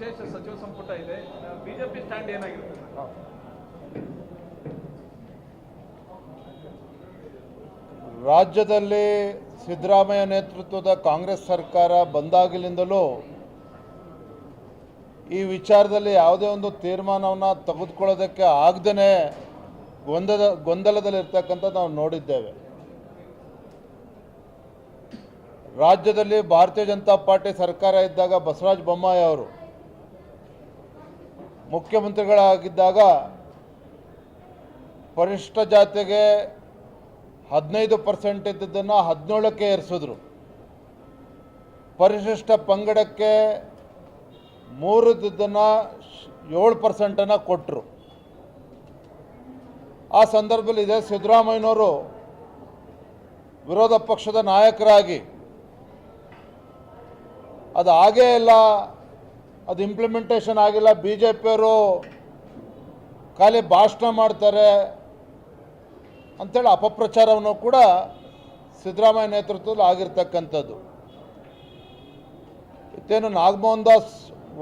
ವಿಶೇಷ ಸಚಿವ ಸಂಪುಟ ಇದೆ. ಬಿಜೆಪಿ ಸ್ಟ್ಯಾಂಡ್ ಏನಾಗಿರುತ್ತೆ? ರಾಜ್ಯದಲ್ಲಿ ಸಿದ್ದರಾಮಯ್ಯ ನೇತೃತ್ವದ ಕಾಂಗ್ರೆಸ್ ಸರ್ಕಾರ ಬಂದಾಗಲಿಂದಲೂ ಈ ವಿಚಾರದಲ್ಲಿ ಯಾವುದೇ ಒಂದು ತೀರ್ಮಾನವನ್ನು ತೆಗೆದುಕೊಳ್ಳೋದಕ್ಕೆ ಆಗದೇ ಗೊಂದಲ, ಗೊಂದಲದಲ್ಲಿರ್ತಕ್ಕಂಥ ನಾವು ನೋಡಿದ್ದೇವೆ. ರಾಜ್ಯದಲ್ಲಿ ಭಾರತೀಯ ಜನತಾ ಪಾರ್ಟಿ ಸರ್ಕಾರ ಇದ್ದಾಗ ಬಸವರಾಜ ಬೊಮ್ಮಾಯಿ ಅವರು ಮುಖ್ಯಮಂತ್ರಿಗಳಾಗಿದ್ದಾಗ ಪರಿಶಿಷ್ಟ ಜಾತಿಗೆ ಹದಿನೈದು ಪರ್ಸೆಂಟ್ ಇದ್ದದ್ದನ್ನು ಹದಿನೇಳಕ್ಕೆ ಏರಿಸಿದ್ರು. ಪರಿಶಿಷ್ಟ ಪಂಗಡಕ್ಕೆ ಮೂರು ಇದ್ದದ್ದನ್ನು ಏಳು ಪರ್ಸೆಂಟನ್ನು ಕೊಟ್ಟರು ಆ ಸಂದರ್ಭದಲ್ಲಿ ಇದೆ ಸಿದ್ದರಾಮಯ್ಯನವರು ವಿರೋಧ ಪಕ್ಷದ ನಾಯಕರಾಗಿ, ಅದು ಹಾಗೇ ಇಲ್ಲ ಅದು ಇಂಪ್ಲಿಮೆಂಟೇಷನ್ ಆಗಿಲ್ಲ. ಬಿ ಜೆ ಪಿಯವರು ಖಾಲಿ ಭಾಷಣ ಮಾಡ್ತಾರೆ ಅಂಥೇಳಿ ಅಪಪ್ರಚಾರವನ್ನು ಕೂಡ ಸಿದ್ದರಾಮಯ್ಯ ನೇತೃತ್ವದಲ್ಲಿ ಆಗಿರ್ತಕ್ಕಂಥದ್ದು. ಇತ್ತೇನು ನಾಗಮೋಹನ್ ದಾಸ್